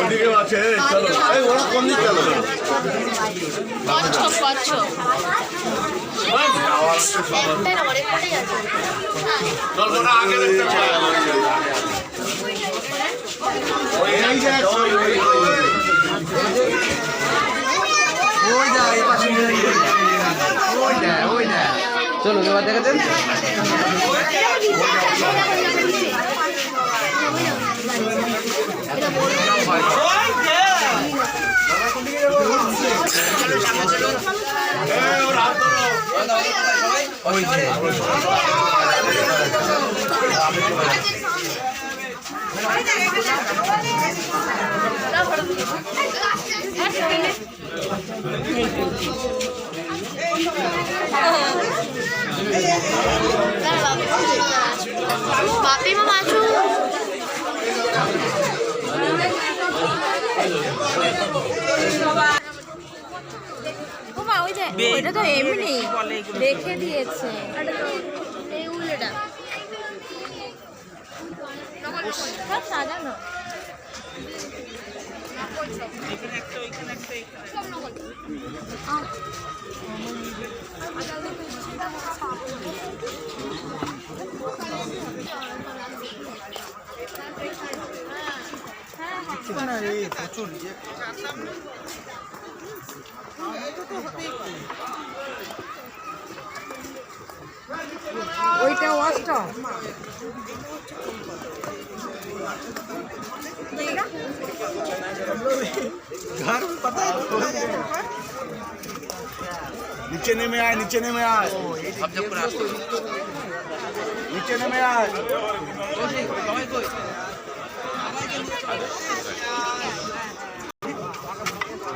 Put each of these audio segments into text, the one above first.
ওদিকেও আছে চলো। এই ওই ওই ওই চলো এবার দেখাচ্ছেন বাপি মা মাছু ওই যে ওইটা তো এমনি রেখে দিয়েছে। এই সাজানো। ওইটা অষ্টম নিচে নেমে আয় নিচে নেমে আয় নিচে নেমে আয় ওই যে কুমির দেখো কুমির কুমির সামনে কুমির আছে ওই যে দেখো।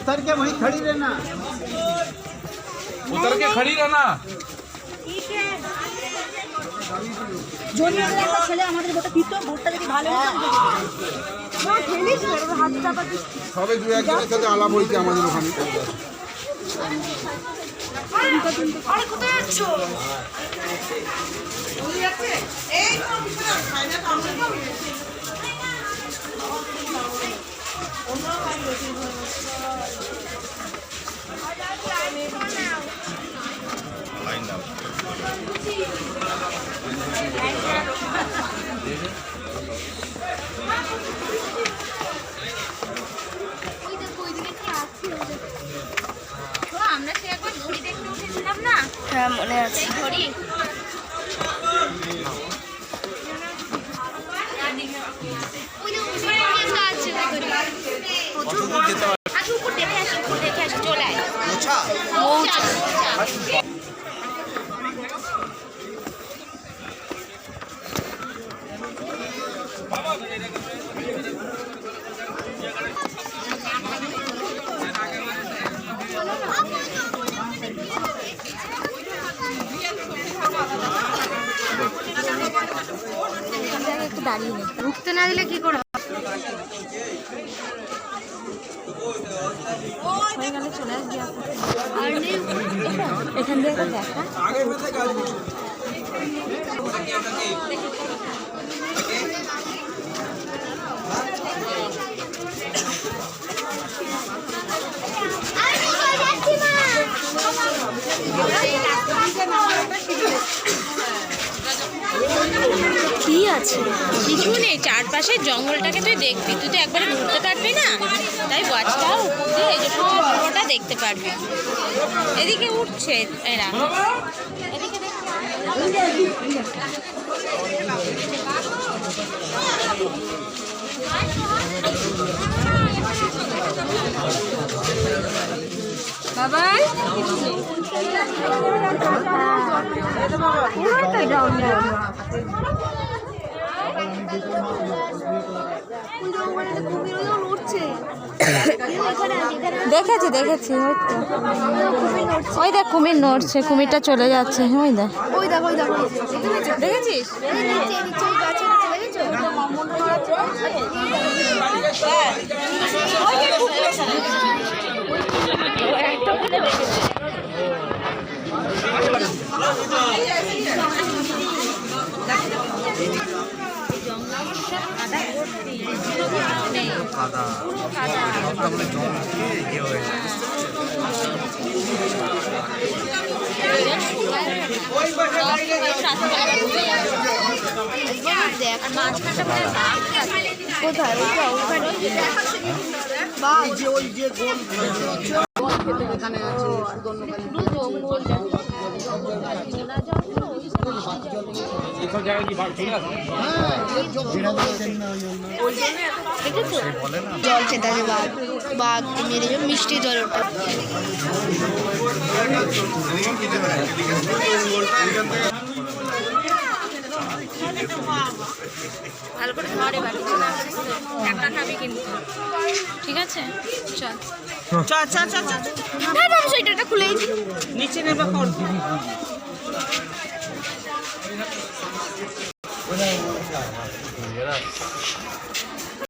उतर के वहीं खड़ी रहना। उतर के खड़ी रहना। ठीक है জনিয়ার একটা ছেলে আমাদের ভোটে দিত ভোটটা যদি ভালো সবে দু একজনের সাথে আলাপ হয়েছে আমাদের ওখানে। আরে মনে আছে। সেই ঘড়ি ওই যে উপরে একটা আছে ঘড়ি। আসো, উপর দেখে আসো, উপর দেখে আসো, চলে আয়। মৌচা, মৌচা। একটু দাঁড়িয়ে নেই। ঢুকতে না দিলে কি করে হয়ে গেলে চলে আসবি এখান একবার দেখা। আছে কিছু নেই চারপাশে জঙ্গলটাকে তুই দেখবি তুই তো একবারে ঘুরতে পারবি না তাই যে পুরোটা দেখতে পারবি এদিকে উঠছে এরা বাবাই দেখেছি দেখেছি ওই তো। ওই দেখ কুমির নড়ছে কুমিরটা চলে যাচ্ছে ওই দেখ। ওই দেখো ওই দেখো দেখেছিস দেখ কোথায় ওইটা ওখানে বা যে ওই যে গোল জঙ্গল জল খেতে আছে বাঘ বাঘ মেরে মিষ্টি জল ওটা ভালো করে ধর এবার একটা খাবি কিন্তু ঠিক আছে চল চ চ চ চ হ্যাঁ বাবু সোয়েটারটা খুলেই। নিচে নেবে কোন Önemli.